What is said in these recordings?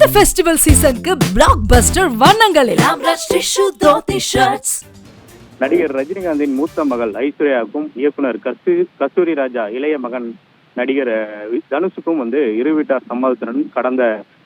இந்த ஃபெஸ்டிவல் சீசனுக்கு பிளாக் பஸ்டர் வண்ணங்களில். நடிகர் ரஜினிகாந்தின் மூத்த மகள் ஐஸ்வர்யாவுக்கும் இயக்குனர் கஸ்து கஸ்தூரி ராஜா இளைய மகன் நடிகர் தனுஷுக்கும் வந்து இரு வீட்டார் சம்மதத்துடன் கடந்த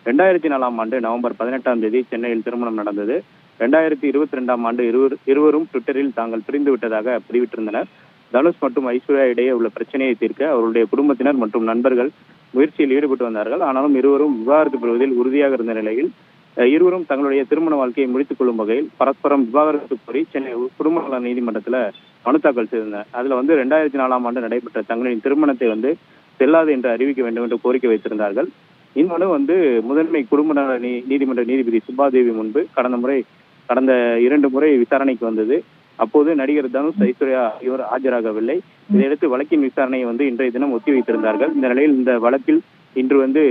ரெண்டாயிரத்தி நாலாம் ஆண்டு நவம்பர் பதினெட்டாம் தேதி சென்னையில் திருமணம் நடந்தது. ரெண்டாயிரத்தி இருபத்தி ரெண்டாம் ஆண்டு இருவர் இருவரும் ட்விட்டரில் தாங்கள் பிரிந்து விட்டதாக பதிவிட்டிருந்தனர். தனுஷ் மற்றும் ஐஸ்வர்யா இடையே உள்ள பிரச்சனையை தீர்க்க அவருடைய குடும்பத்தினர் மற்றும் நண்பர்கள் முயற்சியில் ஈடுபட்டு வந்தார்கள். ஆனாலும் இருவரும் விவாகரத்து பெறுவதில் உறுதியாக இருந்த நிலையில் இருவரும் தங்களுடைய திருமண வாழ்க்கையை முடித்துக் கொள்ளும் வகையில் பரஸ்பரம் விவாகரத்து கோரி சென்னை குடும்ப நல நீதிமன்றத்துல மனு தாக்கல் செய்திருந்தனர். அதுல வந்து ரெண்டாயிரத்தி நாலாம் ஆண்டு நடைபெற்ற தங்களின் திருமணத்தை வந்து செல்லாது என்று அறிவிக்க வேண்டும் என்று கோரிக்கை வைத்திருந்தார்கள். இம்மனு வந்து முதன்மை குடும்ப நல நீ- நீதிமன்ற நீதிபதி சுப்பாதேவி முன்பு கடந்த முறை கடந்த இரண்டு முறை விசாரணைக்கு வந்தது. அப்போது நடிகர் தனுஷ் ஐஸ்வர்யா ஆகியோர் ஆஜராகவில்லை. இதையடுத்து வழக்கின் விசாரணையை வந்து இன்றைய தினம் ஒத்தி வைத்திருந்தார்கள் இந்த நிலையில் இந்த வழக்கில் இன்று வந்து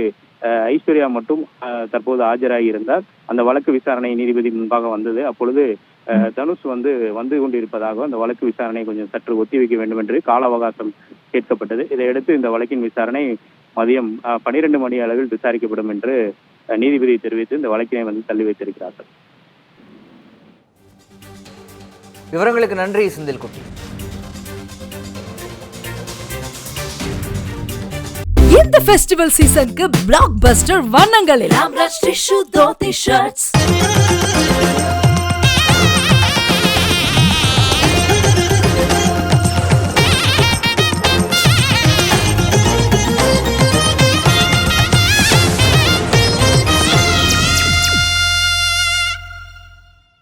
ஐஸ்வர்யா மட்டும் அஹ், தற்போது ஆஜராகி இருந்தார். அந்த வழக்கு விசாரணை நீதிபதி முன்பாக வந்தது. அப்பொழுது அஹ், தனுஷ் வந்து வந்து கொண்டிருப்பதாக அந்த வழக்கு விசாரணை கொஞ்சம் சற்று ஒத்தி வைக்க வேண்டும் என்று கால அவகாசம் கேட்கப்பட்டது. இதையடுத்து இந்த வழக்கின் விசாரணை மதியம் பனிரெண்டு மணி அளவில் விசாரிக்கப்படும் என்று நீதிபதி தெரிவித்து இந்த வழக்கினை வந்து தள்ளி வைத்திருக்கிறார்கள். விவரங்களுக்கு நன்றி செந்தில்குட்டி இந்த ஃபெஸ்டிவல் சீசனுக்கு பிளாக் பஸ்டர் வண்ணங்களில்